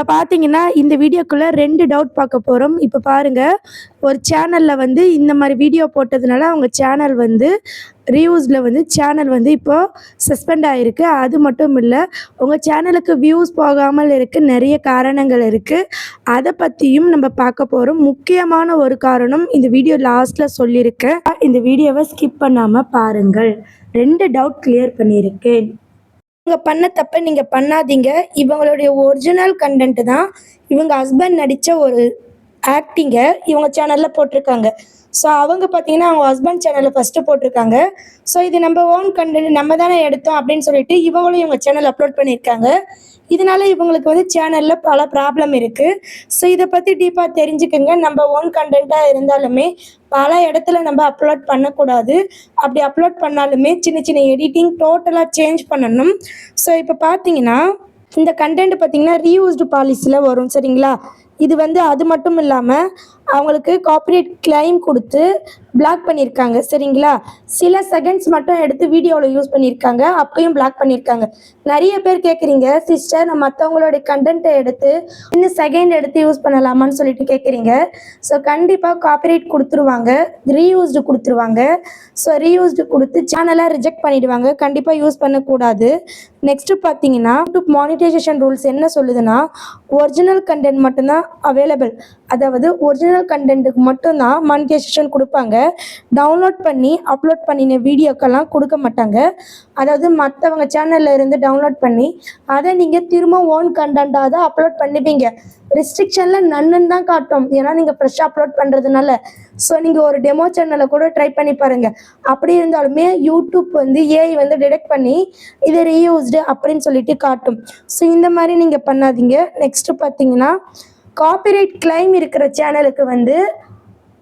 இப்போ பார்த்தீங்கன்னா இந்த வீடியோக்குள்ளே ரெண்டு டவுட் பார்க்க போகிறோம் இப்போ பாருங்கள் ஒரு சேனலில் வந்து இந்த மாதிரி வீடியோ போட்டதுனால அவங்க சேனல் வந்து ரிவ்யூஸில் வந்து சேனல் வந்து இப்போது சஸ்பெண்ட் ஆகிருக்கு அது மட்டும் இல்லை உங்கள் சேனலுக்கு வியூஸ் போகாமல் இருக்க நிறைய காரணங்கள் இருக்குது அதை பற்றியும் நம்ம பார்க்க போகிறோம் முக்கியமான ஒரு காரணம் இந்த வீடியோ லாஸ்ட்டில் சொல்லியிருக்கேன். இந்த வீடியோவை ஸ்கிப் பண்ணாமல் பாருங்கள். ரெண்டு டவுட் கிளியர் பண்ணியிருக்கேன். இவங்க பண்ண தப்பை நீங்கள் பண்ணாதீங்க. இவங்களுடைய ஒரிஜினல் கண்டென்ட் தான் இவங்க ஹஸ்பண்ட் நடித்த ஒரு ஆக்டிங்கை இவங்க சேனலில் போட்டிருக்காங்க. ஸோ அவங்க பார்த்தீங்கன்னா அவங்க ஹஸ்பண்ட் சேனலில் ஃபஸ்ட்டு போட்டிருக்காங்க. ஸோ இது நம்ம ஓன் கண்டென்ட் நம்ம தானே எடுத்தோம் அப்படின்னு சொல்லிட்டு இவங்களும் இவங்க சேனல் அப்லோட் பண்ணியிருக்காங்க. இதனால இவங்களுக்கு வந்து சேனலில் பல ப்ராப்ளம் இருக்குது ஸோ இதை பற்றி டீப்பாக தெரிஞ்சுக்கோங்க. நம்ம ஓன் கண்டென்ட்டாக இருந்தாலுமே பல இடத்துல நம்ம அப்லோட் பண்ணக்கூடாது. அப்படி அப்லோட் பண்ணாலுமே சின்ன சின்ன எடிட்டிங் டோட்டலாக சேஞ்ச் பண்ணணும். ஸோ இப்போ பார்த்தீங்கன்னா இந்த கண்டென்ட் பார்த்தீங்கன்னா ரீயூஸ்டு பாலிசியில் வரும் சரிங்களா? இது வந்து அது மட்டும் இல்லாமல் அவங்களுக்கு காப்பரேட் கிளைம் கொடுத்து பிளாக் பண்ணியிருக்காங்க சரிங்களா? சில செகண்ட்ஸ் மட்டும் எடுத்து வீடியோவில் யூஸ் பண்ணியிருக்காங்க அப்பையும் பிளாக் பண்ணியிருக்காங்க. நிறைய பேர் கேட்குறீங்க சிஸ்டர் நான் மற்றவங்களுடைய கண்டென்ட்டை எடுத்து இன்னும் செகண்ட் எடுத்து யூஸ் பண்ணலாமான்னு சொல்லிட்டு கேட்குறீங்க ஸோ கண்டிப்பாக காப்பரேட் கொடுத்துருவாங்க ரீயூஸ்டு கொடுத்துருவாங்க. ஸோ ரீயூஸ்டு கொடுத்து சேனலாக ரிஜெக்ட் பண்ணிடுவாங்க கண்டிப்பாக யூஸ் பண்ணக்கூடாது. நெக்ஸ்ட்டு பார்த்தீங்கன்னா யூடியூப் மானிட்டைசேஷன் ரூல்ஸ் என்ன சொல்லுதுன்னா ஒரிஜினல் கண்டென்ட் மட்டும்தான் அவைலபிள் அதாவது ஒரிஜினல் கண்டென்ட்டுக்கு மட்டும்தான் மானிட்டைசேஷன் கொடுப்பாங்க. டவுன்லோட் பண்ணி அப்லோட் பண்ணின வீடியோக்கெல்லாம் கொடுக்க மாட்டாங்க. அதாவது மற்றவங்க சேனலில் இருந்து டவுன்லோட் பண்ணி அதை நீங்கள் திரும்ப ஓன் கண்டென்ட்டாக தான் அப்லோட் பண்ணுவீங்க. ரெஸ்ட்ரிக்ஷனில் நன்னு தான் காட்டும். ஏன்னா நீங்கள் ஃப்ரெஷ்ஷாக அப்லோட் பண்ணுறதுனால ஸோ நீங்கள் ஒரு டெமோ சேனலை கூட ட்ரை பண்ணி பாருங்கள் அப்படி இருந்தாலுமே யூடியூப் வந்து ஏஐ வந்து டிடெக்ட் பண்ணி இதை ரீயூஸ்டு அப்படின்னு சொல்லிட்டு காட்டும். ஸோ இந்த மாதிரி நீங்கள் பண்ணாதீங்க. நெக்ஸ்ட்டு பார்த்தீங்கன்னா காப்பிரைட் கிளைம் இருக்கிற சேனலுக்கு வந்து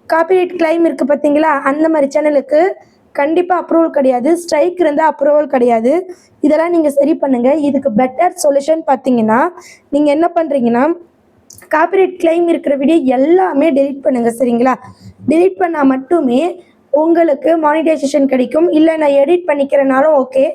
காப்பிரைட் கிளைம் இருக்குது பார்த்தீங்களா? அந்த மாதிரி சேனலுக்கு கண்டிப்பாக அப்ரூவல் கிடையாது. ஸ்ட்ரைக் இருந்தால் அப்ரூவல் கிடையாது. இதெல்லாம் நீங்கள் சரி பண்ணுங்கள் இதுக்கு பெட்டர் சொல்யூஷன் பார்த்தீங்கன்னா நீங்கள் என்ன பண்ணுறீங்கன்னா காப்பிரைட் கிளைம் இருக்கிற வீடியோ எல்லாமே டெலிட் பண்ணுங்கள் சரிங்களா? டெலிட் பண்ணால் மட்டுமே உங்களுக்கு மானிட்டைசேஷன் கிடைக்கும். இல்லை நான் எடிட் பண்ணிக்கிறனாலும் ஓகே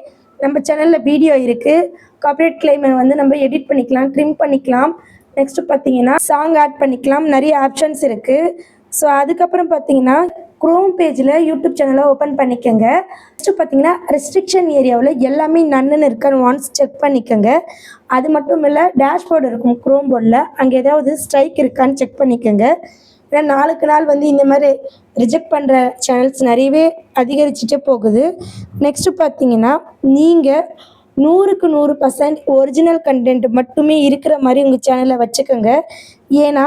நம்ம சேனலில் வீடியோ இருக்குது காப்பிரைட் கிளைமை வந்து நம்ம எடிட் பண்ணிக்கலாம் ட்ரிம் பண்ணிக்கலாம். நெக்ஸ்ட்டு பார்த்தீங்கன்னா சாங் ஆட் பண்ணிக்கலாம். நிறைய ஆப்ஷன்ஸ் இருக்குது ஸோ அதுக்கப்புறம் பார்த்தீங்கன்னா க்ரோம் பேஜில் யூடியூப் சேனலை ஓப்பன் பண்ணிக்கோங்க. நெக்ஸ்ட்டு பார்த்தீங்கன்னா ரெஸ்ட்ரிக்ஷன் ஏரியாவில் எல்லாமே நன்னுன்னு இருக்கான்னு ஒன்ஸ் செக் பண்ணிக்கோங்க. அது மட்டும் இல்லை டேஷ்போர்டு இருக்கும் குரோம் போர்டில் அங்கே ஏதாவது ஸ்ட்ரைக் இருக்கான்னு செக் பண்ணிக்கோங்க. ஏன்னா நாளுக்கு நாள் வந்து இந்த மாதிரி ரிஜெக்ட் பண்ணுற சேனல்ஸ் நிறையவே அதிகரிச்சுட்டே போகுது. நெக்ஸ்ட்டு பார்த்தீங்கன்னா நீங்கள் நூறுக்கு நூறு பர்சன்ட் ஒரிஜினல் கண்டென்ட் மட்டுமே இருக்கிற மாதிரி உங்கள் சேனலை வச்சுக்கோங்க. ஏன்னா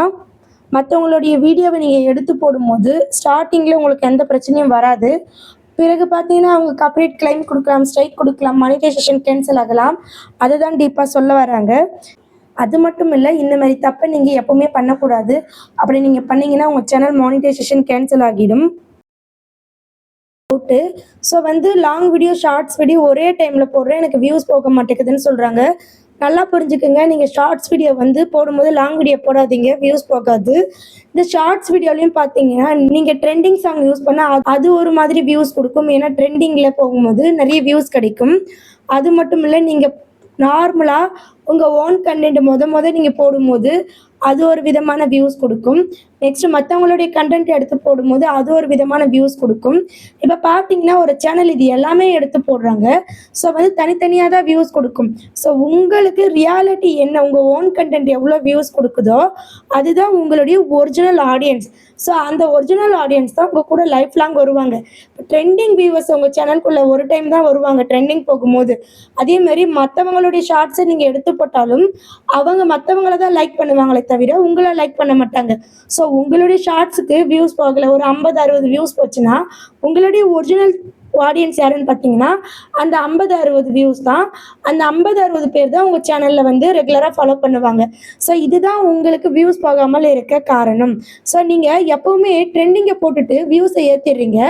மற்றவங்களுடைய வீடியோவை நீங்கள் எடுத்து போடும்போது ஸ்டார்டிங்கில் உங்களுக்கு எந்த பிரச்சனையும் வராது. பிறகு பார்த்தீங்கன்னா அவங்க காப்பரேட் கிளைம் கொடுக்கலாம் ஸ்ட்ரைக் கொடுக்கலாம் மானிட்டைசேஷன் கேன்சல் ஆகலாம். அதுதான் டீப்பாக சொல்ல வராங்க அது மட்டும் இல்லை இந்த மாதிரி தப்பை நீங்கள் எப்போவுமே பண்ணக்கூடாது. அப்படி நீங்கள் பண்ணீங்கன்னா உங்கள் சேனல் மானிட்டைசேஷன் கேன்சல் ஆகிடும். டவுட்டு ஸோ வந்து லாங் வீடியோ ஷார்ட்ஸ் வீடியோ ஒரே டைமில் போடுறேன். எனக்கு வியூஸ் போக மாட்டேங்குதுன்னு சொல்கிறாங்க நல்லா புரிஞ்சுக்கோங்க. நீங்கள் ஷார்ட்ஸ் வீடியோ வந்து போடும்போது லாங் வீடியோ போடாதீங்க. வியூஸ் போகாது. இந்த ஷார்ட்ஸ் வீடியோலையும் பார்த்தீங்கன்னா நீங்கள் ட்ரெண்டிங் சாங் யூஸ் பண்ணால் அது ஒரு மாதிரி வியூஸ் கொடுக்கும். ஏன்னா ட்ரெண்டிங்கில் போகும்போது நிறைய வியூஸ் கிடைக்கும். அது மட்டும் இல்லை நீங்கள் நார்மலாக உங்கள் ஓன் கண்டென்ட் முத முத நீங்கள் போடும்போது அது ஒரு விதமான வியூஸ் கொடுக்கும். நெக்ஸ்ட் மற்றவங்களுடைய கண்டென்ட் எடுத்து போடும்போது அது ஒரு விதமான வியூஸ் கொடுக்கும். இப்போ பார்த்தீங்கன்னா ஒரு சேனல் இது எல்லாமே எடுத்து போடுறாங்க. ஸோ வந்து தனித்தனியாக தான் வியூஸ் கொடுக்கும். ஸோ உங்களுக்கு ரியாலிட்டி என்ன? உங்கள் ஓன் கண்டென்ட் எவ்வளோ வியூஸ் கொடுக்குதோ அதுதான் உங்களுடைய ஒரிஜினல் ஆடியன்ஸ் ஸோ அந்த ஒரிஜினல் ஆடியன்ஸ் தான் உங்கள் கூட லைஃப் லாங் வருவாங்க ட்ரெண்டிங் வியூவர்ஸ் உங்கள் சேனலுக்குள்ளே ஒரு டைம் தான் வருவாங்க ட்ரெண்டிங் போகும்போது. அதேமாதிரி மற்றவங்களுடைய ஷார்ட்ஸை நீங்கள் எடுத்து போட்டாலும் அவங்க மற்றவங்கள தான் லைக் பண்ணுவாங்களே தவிர உங்களை லைக் பண்ண மாட்டாங்க. ஸோ உங்களுடைய ஷார்ட்ஸுக்கு வியூஸ் போகல ஒரு ஐம்பது அறுபது வியூஸ் போச்சுன்னா உங்களுடைய ஒரிஜினல் ஆடியன்ஸ் யாருன்னு பார்த்தீங்கன்னா அந்த ஐம்பது அறுபது வியூஸ் தான். அந்த ஐம்பது அறுபது பேர் தான் உங்கள் சேனலில் வந்து ரெகுலராக ஃபாலோ பண்ணுவாங்க. ஸோ இதுதான் உங்களுக்கு வியூஸ் போகாமல் இருக்க காரணம். ஸோ நீங்கள் எப்போவுமே ட்ரெண்டிங்கை போட்டுட்டு வியூஸை ஏற்றிடுறீங்க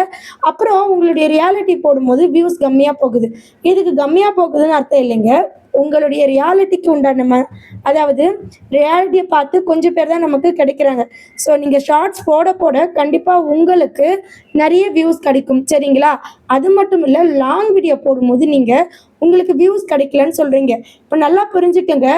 அப்புறம் உங்களுடைய ரியாலிட்டி போடும்போது வியூஸ் கம்மியாக போகுது. இதுக்கு கம்மியாக போகுதுன்னு அர்த்தம் இல்லைங்க. உங்களுடைய ரியாலிட்டிக்கு உண்டான அதாவது ரியாலிட்டியை பார்த்து கொஞ்சம் பேர் தான் நமக்கு கிடைக்கிறாங்க. ஸோ நீங்கள் ஷார்ட்ஸ் போட போட கண்டிப்பாக உங்களுக்கு நிறைய வியூஸ் கிடைக்கும். சரிங்களா? அது மட்டும் இல்லை லாங் வீடியோ போடும்போது நீங்கள் உங்களுக்கு வியூஸ் கிடைக்கலன்னு சொல்கிறீங்க இப்போ நல்லா புரிஞ்சுக்கங்க.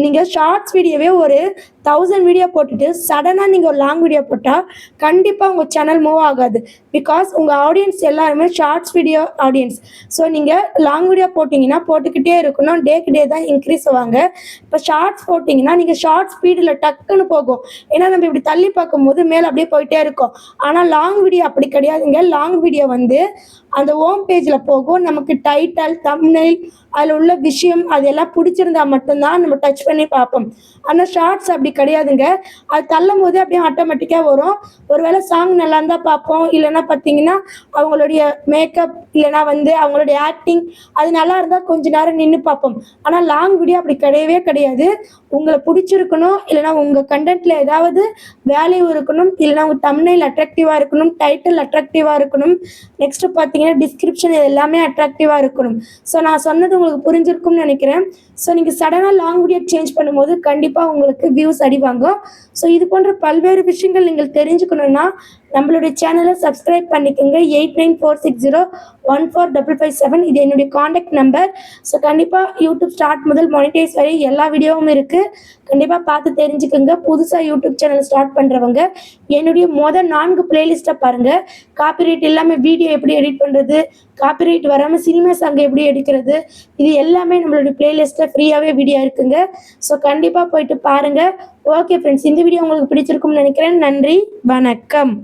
நீங்கள் ஷார்ட்ஸ் வீடியோவே ஒரு தௌசண்ட் வீடியோ போட்டுட்டு சடனாக நீங்கள் ஒரு லாங் வீடியோ போட்டால் கண்டிப்பாக உங்கள் சேனல் மூவ் ஆகாது. பிகாஸ் உங்கள் ஆடியன்ஸ் எல்லாருமே ஷார்ட்ஸ் வீடியோ ஆடியன்ஸ் ஸோ நீங்கள் லாங் வீடியோ போட்டிங்கன்னா போட்டுக்கிட்டே இருக்கணும். டேக்கு டே தான் இன்க்ரீஸ் ஆவாங்க இப்போ ஷார்ட்ஸ் போட்டிங்கன்னா நீங்கள் ஷார்ட் ஸ்பீடில் டக்குன்னு போகும். ஏன்னா நம்ம இப்படி தள்ளி பார்க்கும்போது மேலே அப்படியே போயிட்டே இருக்கும். ஆனால் லாங் வீடியோ அப்படி கிடையாதுங்க லாங் வீடியோ வந்து அந்த ஹோம் பேஜில் போகும். நமக்கு டைட்டல் தம்னைல் அதில் உள்ள விஷயம் அதெல்லாம் பிடிச்சிருந்தா மட்டும்தான் நம்ம டச் பண்ணி பார்ப்போம். ஆனால் ஷார்ட்ஸ் அப்படி கிடையாதுங்க. அது தள்ளும் போது அப்படியே ஆட்டோமேட்டிக்காக வரும். ஒருவேளை சாங் நல்லா இருந்தால் பார்ப்போம். இல்லைன்னா பார்த்தீங்கன்னா அவங்களுடைய மேக்கப் இல்லைன்னா வந்து அவங்களுடைய ஆக்டிங் அது நல்லா இருந்தால் கொஞ்ச நேரம் நின்று பார்ப்போம். ஆனால் லாங் வீடியோ அப்படி கிடையவே கிடையாது. உங்களை பிடிச்சிருக்கணும் இல்லைன்னா உங்கள் கண்டென்ட்டில் ஏதாவது வேல்யூ இருக்கணும் இல்லைனா உங்கள் தமிழில் அட்ராக்டிவாக இருக்கணும் டைட்டில் அட்ராக்டிவாக இருக்கணும். நெக்ஸ்ட்டு பார்த்தீங்கன்னா டிஸ்கிரிப்ஷன் இது எல்லாமே அட்ராக்டிவாக இருக்கணும். ஸோ நான் சொன்னது உங்களுக்கு புரிஞ்சிருக்கும்னு நினைக்கிறேன். ஸோ நீங்கள் சடனாக லாங் வீடியோ சேஞ்ச் பண்ணும்போது கண்டிப்பாக உங்களுக்கு வியூஸ் அடி ஸோ இது போன்ற பல்வேறு விஷயங்கள் நீங்கள் தெரிஞ்சுக்கணுன்னா நம்மளுடைய சேனலை சப்ஸ்கிரைப் பண்ணிக்கோங்க. Eight nine four six zero one four double five seven இது என்னுடைய காண்டாக்ட் நம்பர் ஸோ கண்டிப்பாக யூடியூப் ஸ்டார்ட் முதல் மானிட்டைஸ் வரை எல்லா வீடியோவும் இருக்குது கண்டிப்பாக பார்த்து தெரிஞ்சுக்கோங்க. புதுசாக யூடியூப் சேனல் ஸ்டார்ட் பண்ணுறவங்க என்னுடைய மொதல் நான்கு பிளேலிஸ்ட்டை பாருங்கள் காப்பிரைட் இல்லாமல் வீடியோ எப்படி எடிட் பண்ணுறது காப்பிரைட் வராமல் சினிமா சாங் எப்படி எடுக்கிறது? இது எல்லாமே நம்மளுடைய பிளேலிஸ்ட்டில் ஃப்ரீயாகவே வீடியோ இருக்குங்க. ஸோ கண்டிப்பாக போயிட்டு பாருங்கள் ஓகே ஃப்ரெண்ட்ஸ் இந்த வீடியோ உங்களுக்கு பிடிச்சிருக்கும்னு நினைக்கிறேன். நன்றி. வணக்கம்.